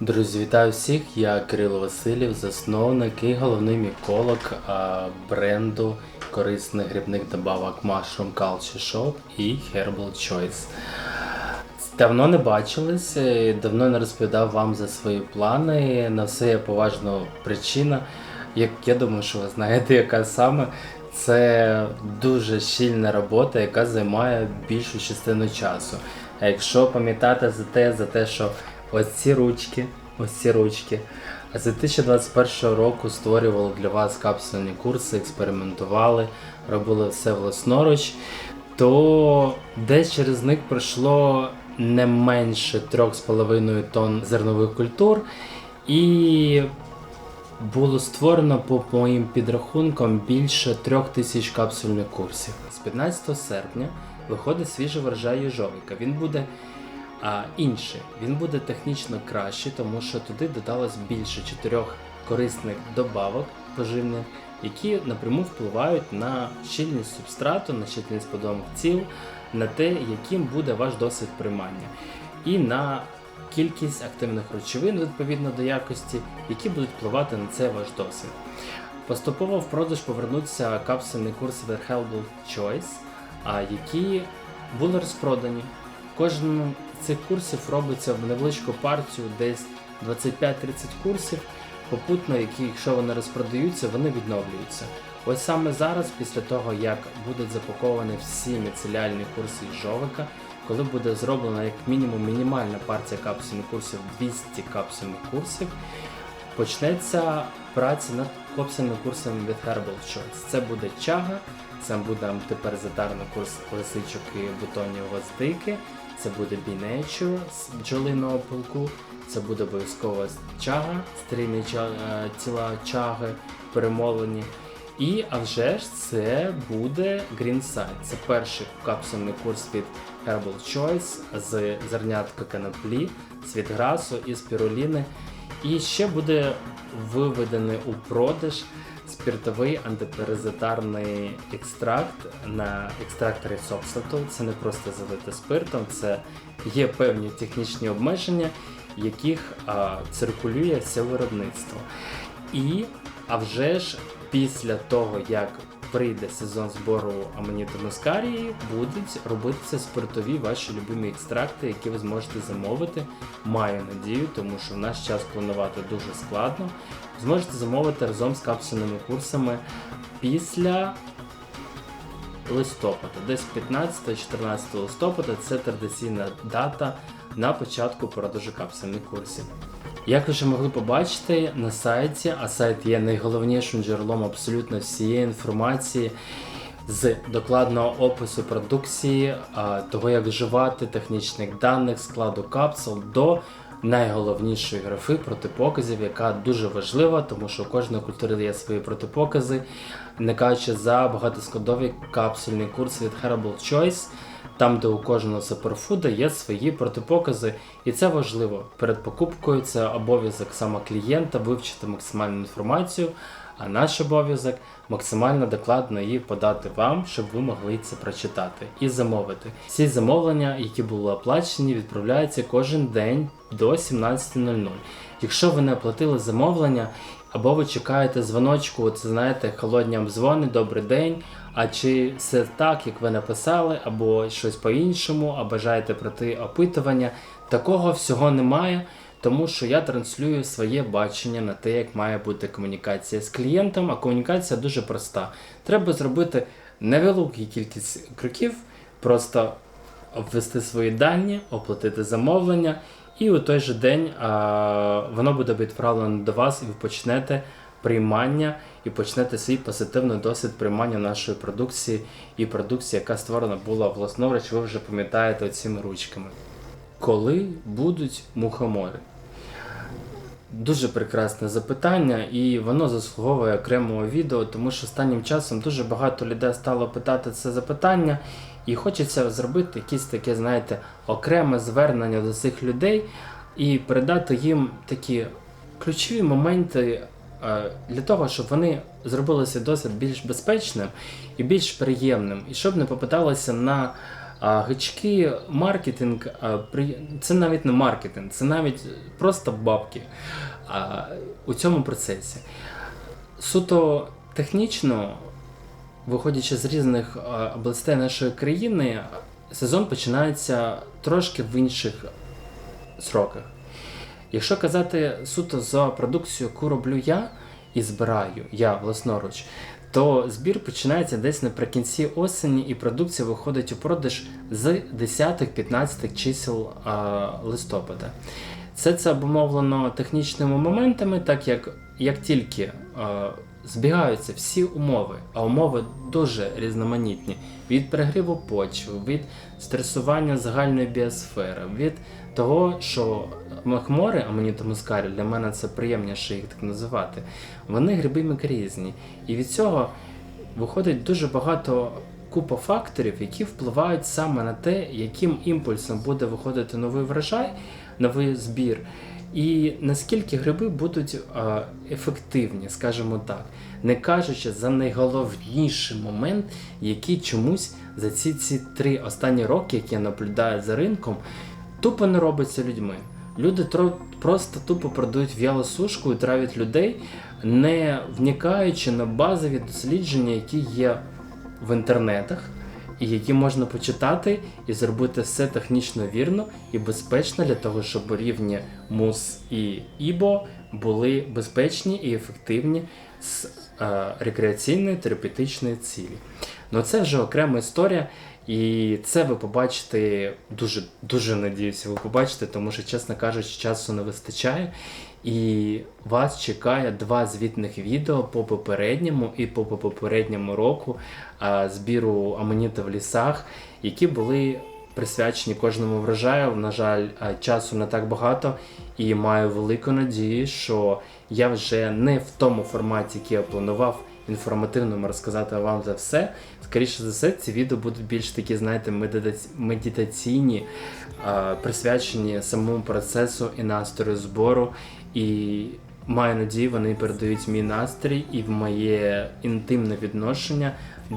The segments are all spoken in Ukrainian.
Друзі, вітаю всіх! Я Кирило Васильєв, засновник і головний міколог бренду корисних грибних добавок Mushroom Culture Shop і Herbal Choice. Давно не бачились, е, давно не розповідав вам за свої плани. На все є поважна причина. Як я думаю, що ви знаєте, яка саме. Це дуже щільна робота, яка займає більшу частину часу. А якщо пам'ятати за те, за те, що ось ці ручки, ось ці ручки, а з 2021 року створювали для вас капсульні курси, експериментували, робили все власноруч, то десь через них пройшло не менше 3,5 тонн зернових культур. І було створено по моїм підрахункам більше трьох тисяч капсульних курсів. З 15 серпня виходить свіжий врожай їжовика. Він буде а, інший. Він буде технічно кращий, тому що туди додалось більше чотирьох корисних добавок поживних, які напряму впливають на щільність субстрату, на щільність подобних тіл, на те, яким буде ваш досвід приймання, і на кількість активних речовин відповідно до якості, які будуть впливати на цей ваш досвід. Поступово в продаж повернуться капсульні курси від Herbal Choice, які були розпродані. З цих курсів робиться в невеличку партію, десь 25-30 курсів, попутно, які, якщо вони розпродаються, вони відновлюються. Ось саме зараз, після того, як будуть запаковані всі міцеліальні курси із жовика, коли буде зроблена як мінімум мінімальна партія капсульних курсів 200 капсульних курсів, почнеться праця над капсульними курсами від Herbal Choice. Це буде чага, це буде антипаразитарний курс лисичок і бутонів гвоздики, це буде Be з бджолиного пилку, це буде обов'язково чага, стрільні е, тіла чаги перемолені. І а вже ж це буде Green Side. Це перший капсульний курс від Herbal Choice з зернятка канаплі, світграсу і спіруліни. І ще буде виведений у продаж спиртовий антипаразитарний екстракт на екстракторі Сопсату. Це не просто залити спиртом, це є певні технічні обмеження, яких а, циркулює все виробництво. І а вже ж після того, як прийде сезон збору амоніту мускарії, будуть робитися спиртові ваші любимі екстракти, які ви зможете замовити. Маю надію, тому що в наш час планувати дуже складно. Зможете замовити разом з капсульними курсами після листопада, десь 15-14 листопада це традиційна дата на початку продажу капсульних курсів. Як ви вже могли побачити на сайті, а сайт є найголовнішим джерелом абсолютно всієї інформації з докладного опису продукції, того як вживати, технічних даних, складу капсул до найголовнішої графи протипоказів, яка дуже важлива, тому що у кожної культури є свої протипокази, не кажучи за багатоскладові капсульні курси від Herbal Choice. Там, де у кожного суперфуда є свої протипокази, і це важливо. Перед покупкою це обов'язок саме клієнта вивчити максимальну інформацію, а наш обов'язок максимально докладно її подати вам, щоб ви могли це прочитати і замовити. Всі замовлення, які були оплачені, відправляються кожен день до 17.00. Якщо ви не оплатили замовлення, або ви чекаєте дзвоночку, це знаєте, холодні обзвони, добрий день. А чи все так, як ви написали, або щось по-іншому, а бажаєте пройти опитування? Такого всього немає, тому що я транслюю своє бачення на те, як має бути комунікація з клієнтом, а комунікація дуже проста. Треба зробити невелику кількість кроків, просто ввести свої дані, оплатити замовлення, і у той же день а, воно буде відправлено до вас, і ви почнете приймання і почнете свій позитивний досвід приймання нашої продукції і продукції, яка створена була власноруч, ви вже пам'ятаєте цими ручками. Коли будуть мухомори? Дуже прекрасне запитання, і воно заслуговує окремого відео, тому що останнім часом дуже багато людей стало питати це запитання, і хочеться зробити якесь таке, знаєте, окреме звернення до цих людей і передати їм такі ключові моменти для того, щоб вони зробили цей досвід більш безпечним і більш приємним, і щоб не попиталися на гачки, маркетинг, це навіть не маркетинг, це навіть просто бабки у цьому процесі. Суто технічно, виходячи з різних областей нашої країни, сезон починається трошки в інших сроках. Якщо казати суто за продукцію, яку роблю я і збираю я власноруч, то збір починається десь наприкінці осені, і продукція виходить у продаж з 10-15 чисел а, листопада. Все це обумовлено технічними моментами, так як, як тільки е, збігаються всі умови, а умови дуже різноманітні: від перегріву почви, від стресування загальної біосфери, від того, що махмори, амонітомускарі, для мене це приємніше їх так називати, вони гриби мікрорізні. І від цього виходить дуже багато купа факторів, які впливають саме на те, яким імпульсом буде виходити новий врожай, новий збір, і наскільки гриби будуть е, ефективні, скажімо так, не кажучи за найголовніший момент, який чомусь за ці, ці три останні роки, які я наблюдаю за ринком, тупо не робиться людьми. Люди тро- просто тупо продають в'ялосушку і травлять людей, не вникаючи на базові дослідження, які є в інтернетах, і які можна почитати і зробити все технічно вірно і безпечно для того, щоб рівні МУС і ІБО були безпечні і ефективні з е, рекреаційної терапевтичної цілі. Ну це вже окрема історія. І це ви побачите дуже дуже надіюся, ви побачите, тому що, чесно кажучи, часу не вистачає. І вас чекає два звітних відео по попередньому і по попередньому року а, збіру амоніта в лісах, які були присвячені кожному врожаю. На жаль, часу не так багато, і маю велику надію, що я вже не в тому форматі, який я планував інформативному розказати вам за все. Скоріше за все, ці відео будуть більш такі, знаєте, медитаційні, присвячені самому процесу і настрою збору. І маю надію, вони передають мій настрій і в моє інтимне відношення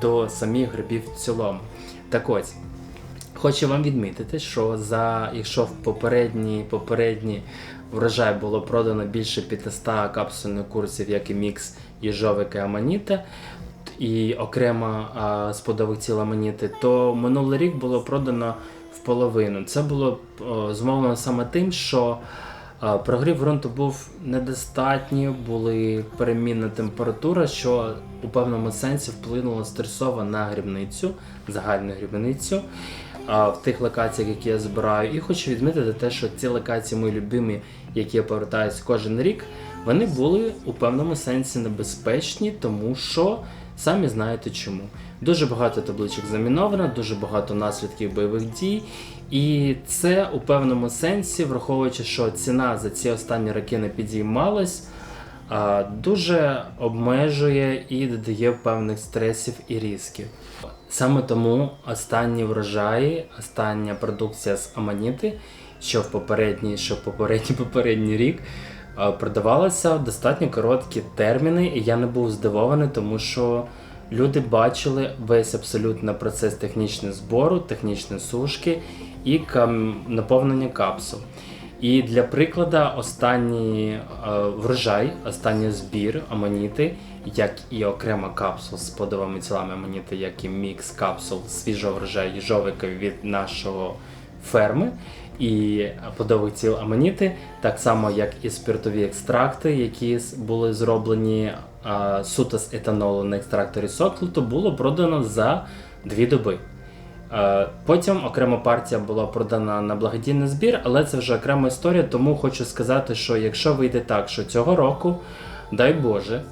до самих грибів в цілому. Так ось. Хочу вам відмітити, що за якщо в попередні, попередні врожай було продано більше 500 капсульних курсів, як і мікс їжовика і аманіта, і окремо тіл аманіти, то минулий рік було продано в половину. Це було о, зумовлено саме тим, що прогрів ґрунту був недостатній, були перемінна температура, що у певному сенсі вплинуло стресово на грібницю, загальну грібницю в тих локаціях, які я збираю. І хочу відмітити те, що ці локації мої любимі, які я повертаюсь кожен рік, вони були у певному сенсі небезпечні, тому що самі знаєте чому. Дуже багато табличок заміновано, дуже багато наслідків бойових дій. І це у певному сенсі, враховуючи, що ціна за ці останні роки не підіймалась, а, дуже обмежує і додає певних стресів і ризиків. Саме тому останні врожаї, остання продукція з аманіти, що в попередній, що в попередній попередній рік, продавалася в достатньо короткі терміни, і я не був здивований, тому що люди бачили весь абсолютно процес технічного збору, технічної сушки і наповнення капсул. І для прикладу, останній е, врожай, останній збір аманіти, як і окрема капсул з подовими тілами аманіти, як і мікс капсул свіжого врожаю їжовика від нашого ферми і подових тіл аманіти, так само як і спиртові екстракти, які були зроблені е, суто з етанолу на екстракторі соклуту, було продано за дві доби. Е, Потім окрема партія була продана на благодійний збір, але це вже окрема історія, тому хочу сказати, що якщо вийде так, що цього року, дай Боже,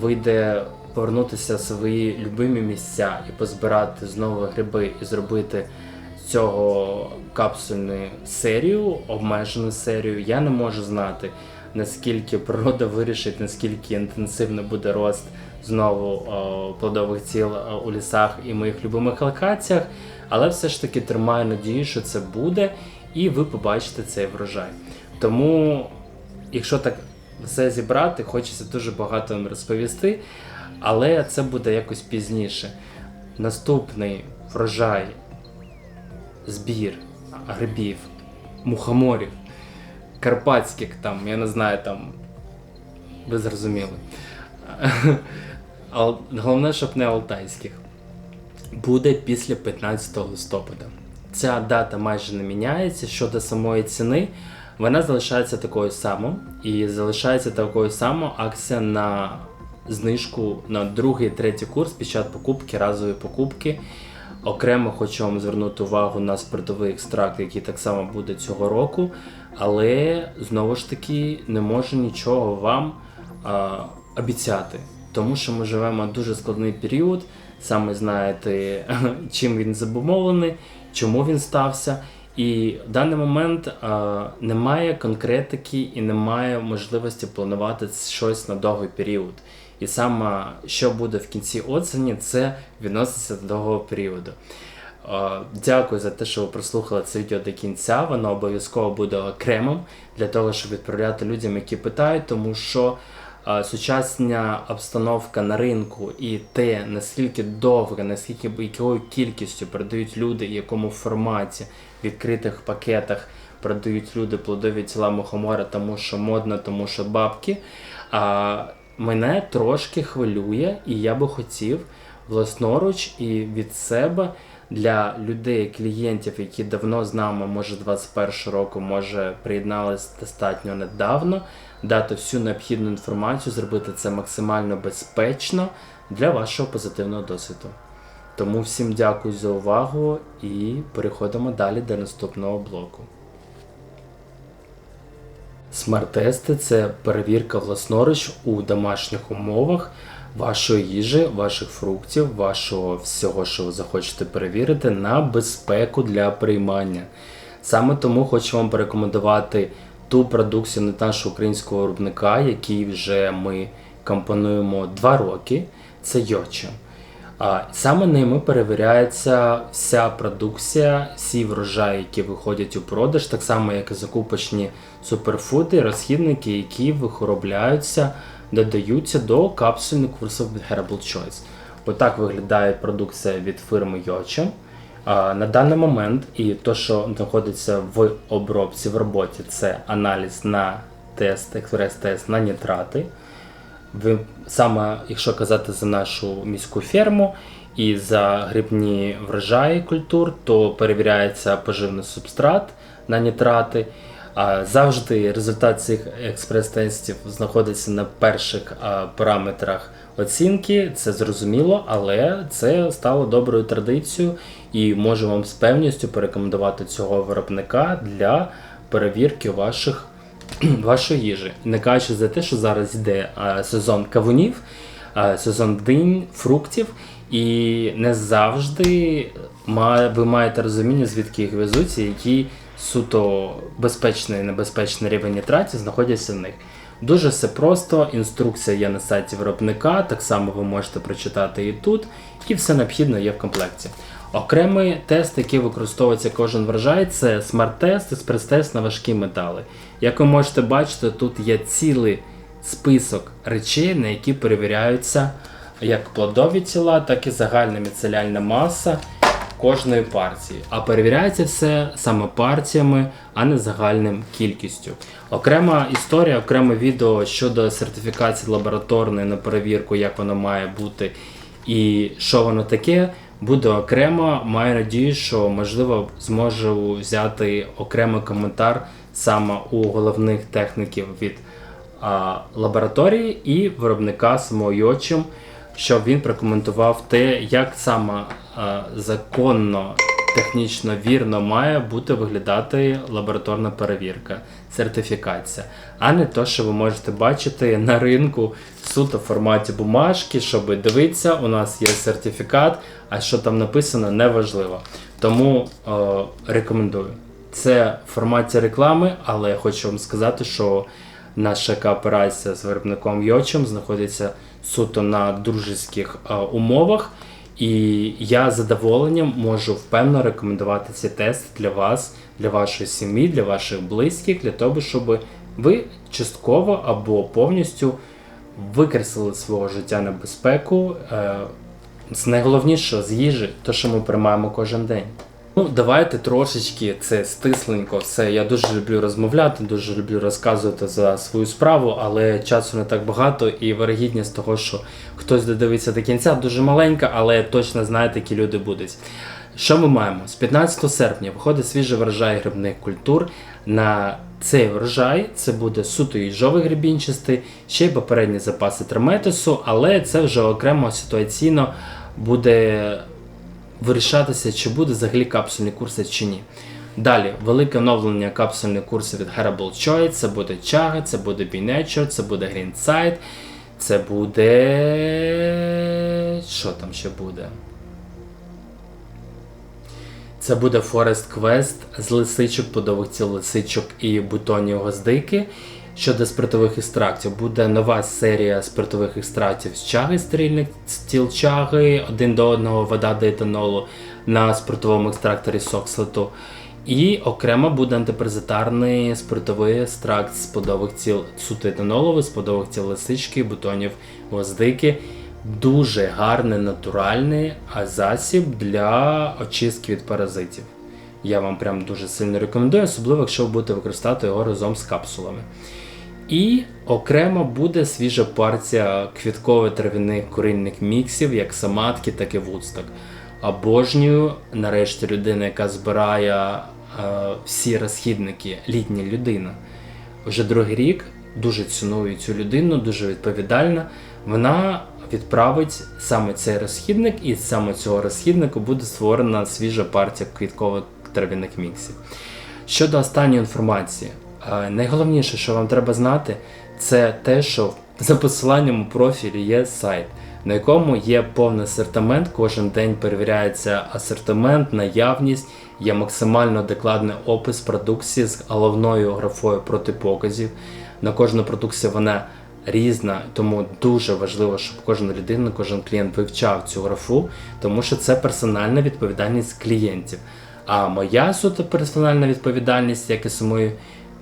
вийде повернутися в свої любимі місця і позбирати знову гриби і зробити цього капсульну серію, обмежену серію, я не можу знати, наскільки природа вирішить, наскільки інтенсивно буде рост знову о, плодових тіл о, у лісах і моїх любимих локаціях. Але все ж таки тримаю надію, що це буде, і ви побачите цей врожай. Тому, якщо так все зібрати, хочеться дуже багато вам розповісти, але це буде якось пізніше. Наступний врожай збір грибів, мухоморів, карпатських, там, я не знаю, там, ви зрозуміли. Головне, щоб не алтайських. Буде після 15 листопада. Ця дата майже не міняється. Щодо самої ціни, вона залишається такою самою. І залишається такою самою акція на знижку на другий третій курс під час покупки, разової покупки. Окремо хочу вам звернути увагу на спиртовий екстракт, який так само буде цього року. Але знову ж таки не можу нічого вам а, обіцяти, тому що ми живемо дуже складний період. Саме знаєте, чим він забумовлений, чому він стався. І в даний момент а, немає конкретики і немає можливості планувати щось на довгий період. І саме що буде в кінці осені, це відноситься до довгого періоду. Е, Дякую за те, що ви прослухали це відео до кінця. Воно обов'язково буде окремим для того, щоб відправляти людям, які питають, тому що сучасна обстановка на ринку і те, наскільки довго, наскільки якою кількістю продають люди, в якому форматі в відкритих пакетах продають люди плодові тіла мухомора, тому що модно, тому що бабки. А мене трошки хвилює, і я би хотів власноруч і від себе для людей, клієнтів, які давно з нами, може 21 року, може приєднались достатньо недавно, дати всю необхідну інформацію, зробити це максимально безпечно для вашого позитивного досвіду. Тому всім дякую за увагу і переходимо далі до наступного блоку. Смарт-тести це перевірка власноруч у домашніх умовах вашої їжі, ваших фруктів, вашого всього, що ви захочете перевірити, на безпеку для приймання. Саме тому хочу вам порекомендувати ту продукцію від нашого українського виробника, який вже ми компонуємо 2 роки. Це Йочо. Саме ними перевіряється вся продукція, всі врожаї, які виходять у продаж, так само як і закупочні суперфуди, розхідники, які виробляються, додаються до капсульних курсів від Herbal Choice. Отак виглядає продукція від фірми Йочо. На даний момент, і то, що знаходиться в обробці в роботі, це аналіз на тест, експрес-тест на нітрати. Ви саме, якщо казати за нашу міську ферму і за грибні врожаї культур, то перевіряється поживний субстрат на нітрати. Завжди результат цих експрес-тестів знаходиться на перших параметрах оцінки. Це зрозуміло, але це стало доброю традицією і можу вам з певністю порекомендувати цього виробника для перевірки ваших вашої їжі. Не кажучи за те, що зараз йде а, сезон кавунів, а, сезон динь, фруктів, і не завжди ви маєте розуміння, звідки їх везуть, і який суто безпечний і небезпечний рівень нітратів знаходяться в них. Дуже все просто, інструкція є на сайті виробника, так само ви можете прочитати і тут, і все необхідне є в комплекті. Окремий тест, який використовується кожен врожай, це смарт-тест, експрес-тест на важкі метали. Як ви можете бачити, тут є цілий список речей, на які перевіряються як плодові тіла, так і загальна міцеляльна маса кожної партії. А перевіряється все саме партіями, а не загальним кількістю. Окрема історія, окреме відео щодо сертифікації лабораторної на перевірку, як воно має бути і що воно таке. Буде окремо, маю надію, що можливо зможу взяти окремий коментар саме у головних техніків від а, лабораторії і виробника самого Йочим, щоб він прокоментував те, як саме а, законно, технічно вірно має бути виглядати лабораторна перевірка, сертифікація, а не то, що ви можете бачити на ринку суто в форматі бумажки, щоб дивитися, у нас є сертифікат, а що там написано, неважливо. Тому е, рекомендую. Це в форматі реклами, але я хочу вам сказати, що наша кооперація з виробником Йочем знаходиться суто на дружеських е, умовах. І я з задоволенням можу впевнено рекомендувати ці тести для вас, для вашої сім'ї, для ваших близьких, для того, щоб ви частково або повністю викреслили свого життя небезпеку. Е, з найголовнішого з їжі, то, що ми приймаємо кожен день. Ну, давайте трошечки це стисленько. Все. Я дуже люблю розмовляти, дуже люблю розказувати за свою справу, але часу не так багато, і вирогідність того, що хтось додивиться до кінця, дуже маленька, але точно знаєте, які люди будуть. Що ми маємо? З 15 серпня виходить свіжий врожай грибних культур. На цей врожай це буде суто їжовий грибінчастий, ще й попередні запаси триметису, але це вже окремо ситуаційно буде вирішатися, чи буде взагалі капсульні курси чи ні. Далі, велике оновлення капсульних курсів від Herbal Choice, це буде Чага, це буде Nature, це буде Greenside, це буде. Що там ще буде? Це буде Forest Quest з лисичок, подових лисичок і бутонів гвоздики. Щодо спиртових екстрактів, буде нова серія спиртових екстрактів з чаги, стерильних стіл чаги, один до одного вода до етанолу на спиртовому екстракторі сокслету. І окремо буде антипаразитарний спиртовий екстракт з подових ціл суто етаноловий, з подових ціл лисички, бутонів гвоздики. Дуже гарний натуральний засіб для очистки від паразитів. Я вам прям дуже сильно рекомендую, особливо якщо ви будете використовувати його разом з капсулами. І окремо буде свіжа партія квітково-трав'яних курильних міксів, як саматки, так і вудсток. Обожнюю нарешті людина, яка збирає е, всі розхідники, літня людина. Вже другий рік дуже ціную цю людину, дуже відповідальна. Вона відправить саме цей розхідник, і саме цього розхіднику буде створена свіжа партія квітково-трав'яних міксів. Щодо останньої інформації, найголовніше, що вам треба знати, це те, що за посиланням у профілі є сайт, на якому є повний асортимент. Кожен день перевіряється асортимент, наявність, є максимально докладний опис продукції з головною графою протипоказів. На кожну продукцію вона різна, тому дуже важливо, щоб кожна людина, кожен клієнт вивчав цю графу, тому що це персональна відповідальність клієнтів. А моя суто персональна відповідальність, як і самої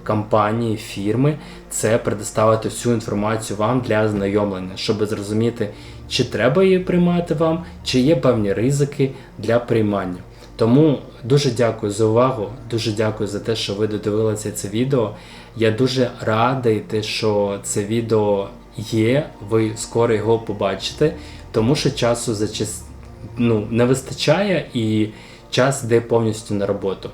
компанії, фірми, це предоставити всю інформацію вам для ознайомлення, щоб зрозуміти, чи треба її приймати вам, чи є певні ризики для приймання. Тому дуже дякую за увагу, дуже дякую за те, що ви додивилися це відео. Я дуже радий, те, що це відео є, ви скоро його побачите, тому що часу за час ну, не вистачає і час йде повністю на роботу.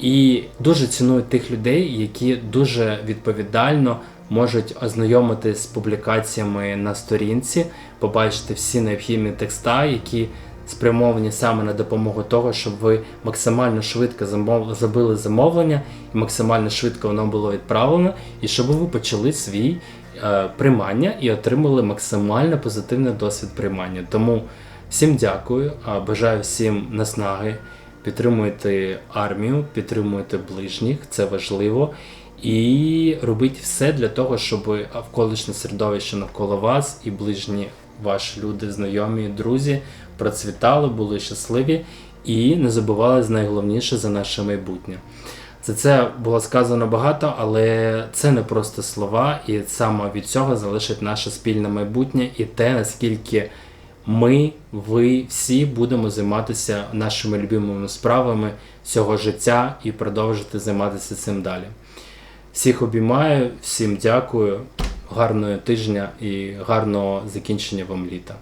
І дуже ціную тих людей, які дуже відповідально можуть ознайомитись з публікаціями на сторінці, побачити всі необхідні текста, які спрямовані саме на допомогу того, щоб ви максимально швидко забили замовлення і максимально швидко воно було відправлено, і щоб ви почали свій е, приймання і отримали максимально позитивний досвід приймання. Тому всім дякую, бажаю всім наснаги. Підтримуйте армію, підтримуйте ближніх, це важливо. І робіть все для того, щоб навколишнє середовище навколо вас і ближні ваші люди, знайомі, друзі процвітали, були щасливі і не забували найголовніше за наше майбутнє. За це було сказано багато, але це не просто слова, і саме від цього залишить наше спільне майбутнє і те, наскільки ми, ви всі будемо займатися нашими любимими справами цього життя і продовжити займатися цим далі. Всіх обіймаю, всім дякую, гарного тижня і гарного закінчення вам літа.